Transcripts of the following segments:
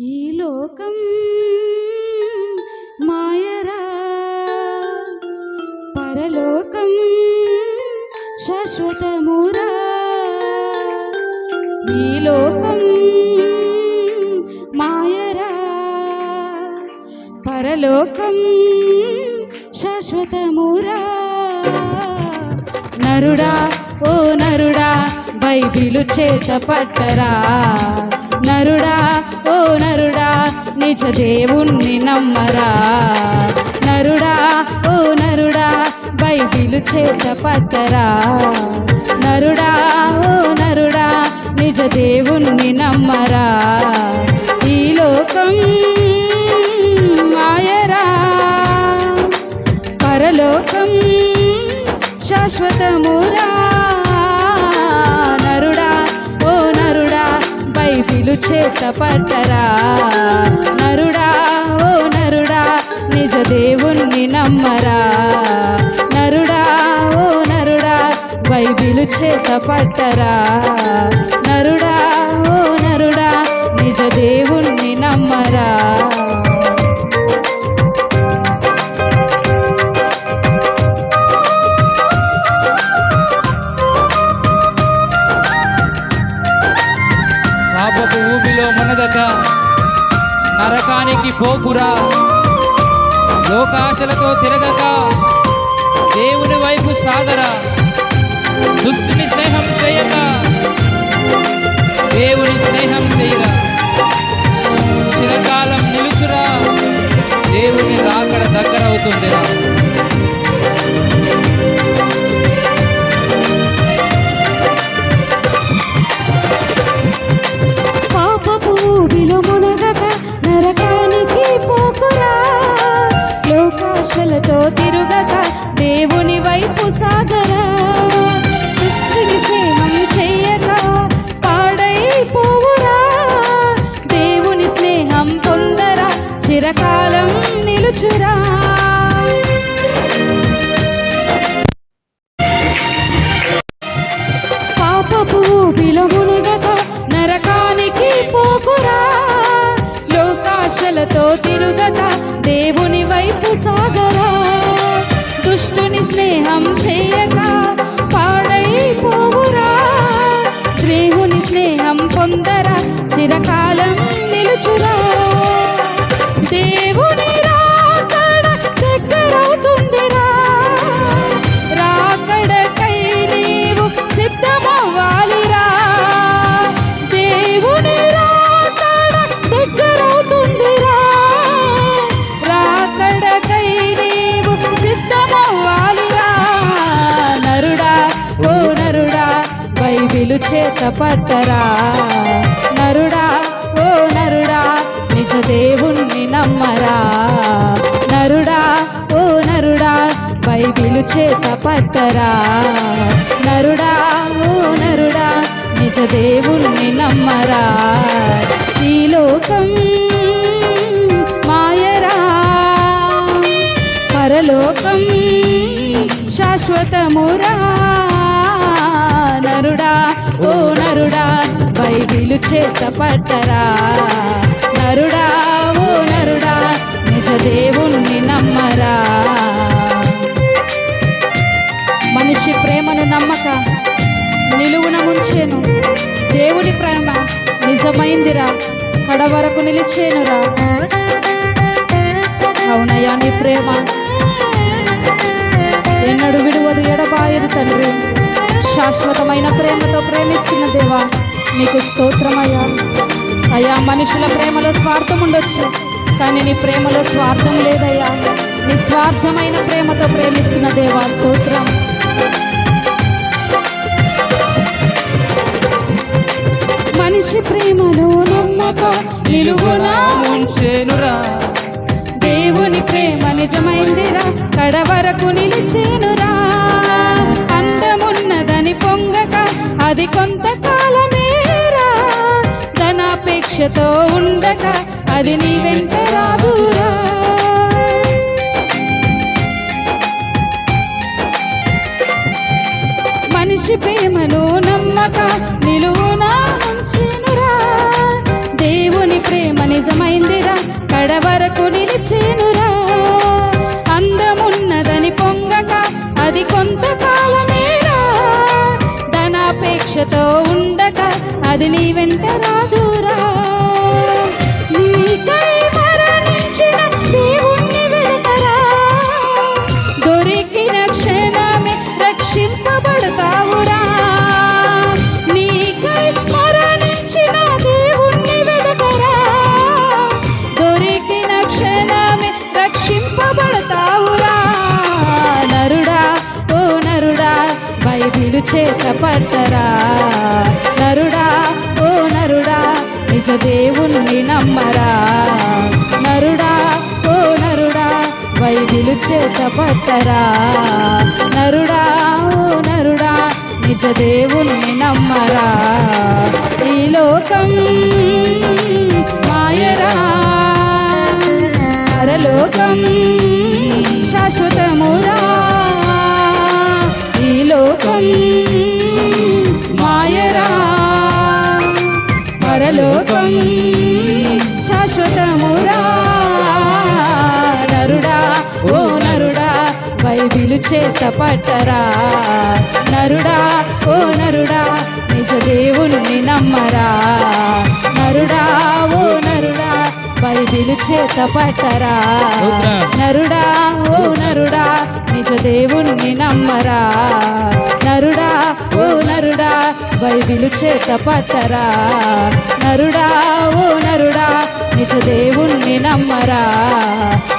ఈ లోకం మాయరా. పరలోకం శాశ్వతమురా. ఈ లోకం మాయరా. పరలోకం శాశ్వతమురా. నరుడా ఓ నరుడా బైబిలు చేత పట్టరా. నరుడా ఓ నరుడా నిజ దేవుణ్ణి నమ్మరా. నరుడా ఓ నరుడా బైబిలు చేత పట్టరా నరుడా ఓ నరుడా నిజ దేవుణ్ణి నమ్మరా. ఈ లోకం మాయరా. పరలోకం శాశ్వతమురా. చేత పట్టరా. నరుడా ఓ నరుడా నిజ దేవుణ్ణి నమ్మరా. నరుడా ఓ నరుడా బైబిలు చేత పట్టరా. నరుడా ఓ నరుడా నిజ దేవుణ్ణి నమ్మరా. నరకానికి పోకురా లోకాశలతో తిరగక లోకాశలతో లోకాశలతో తిరుగక దేవుని వైపు సాగరా. దుష్టుని స్నేహం చేయక పాడైపోవురా. దేవుని స్నేహం పొందరా. చిరకాలం నిలుచురా. బైబిలు నరుడా ఓ నరుడా నిజ దేవుణ్ణి నమ్మరా? నరుడా ఓ నరుడా బైబిలు చేత పట్టరా? నరుడా ఓ నరుడా నిజ దేవుణ్ణి నమ్మరా? ఈ లోకం మాయరా? పరలోకం శాశ్వతమురా? ఓ నరుడా బైబిలు చేత పట్టరా నరుడా ఓ నరుడా నిజ దేవుణ్ణి నమ్మరా. మనిషి ప్రేమను నమ్మక నిలువున ముంచేను. దేవుని ప్రేమ నిజమైందిరా కడ వరకు నిలిచేనురా. అవునయాని నీ ప్రేమ. ఎన్నడు విడువదు ఎడబాయదు తండ్రి. శాశ్వతమైన ప్రేమతో ప్రేమిస్తున్న దేవా నీకు స్తోత్రమయ్యా. అయ్యా మనుషుల ప్రేమలో స్వార్థం ఉండొచ్చు కానీ నీ ప్రేమలో స్వార్థం లేదయ్యా. నిస్వార్థమైన ప్రేమతో ప్రేమిస్తున్న దేవా స్తోత్రం. మనిషి ప్రేమను నమ్మకం నిలువునా ఉంచేనురా. దేవుని ప్రేమ నిజమైందిరా. కడ వరకు నిలిచేనురా అది కొంతకాలమేరా ధనాపేక్షతో ఉండక అది నీ వెంట రాదురా. మనిషి ప్రేమను నమ్మక నిలువునా దేవుని ప్రేమ నిజమైందిరా. కడవరకు నిలిచేను నీతో ఉండక అది నీ వెంట రాదురా చేత పట్టరా నరుడా ఓ నరుడా నిజ దేవుణ్ణి నమ్మరా? నరుడా ఓ నరుడా బైబిలు చేత పట్టరా నరుడా ఓ నరుడా నిజ దేవుణ్ణి నమ్మరా? ఈ లోకం పరలోకం శాశ్వతమురా. నరుడా ఓ నరుడా బైబిలు చేత పట్టరా నరుడా ఓ నరుడా నిజ దేవుణ్ణి నమ్మరా. నరుడా ఓ నరుడా బైబిలు చేత పట్టరా. నరుడా ఓ నరుడా నిజ దేవుణ్ణి నమ్మరా. నరుడా ఓ నరుడా బైబిలు చేత పట్టరా నరుడా ఓ నరుడా నిజ దేవుణ్ణి నమ్మరా.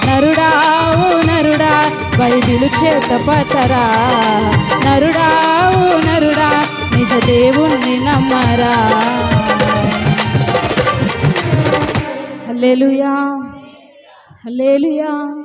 నరుడా ఓ నరుడా బైబిలు చేత పట్టరా నరుడా ఓ నరుడా నిజ దేవుణ్ణి నమ్మరా. Hallelujah. Hallelujah.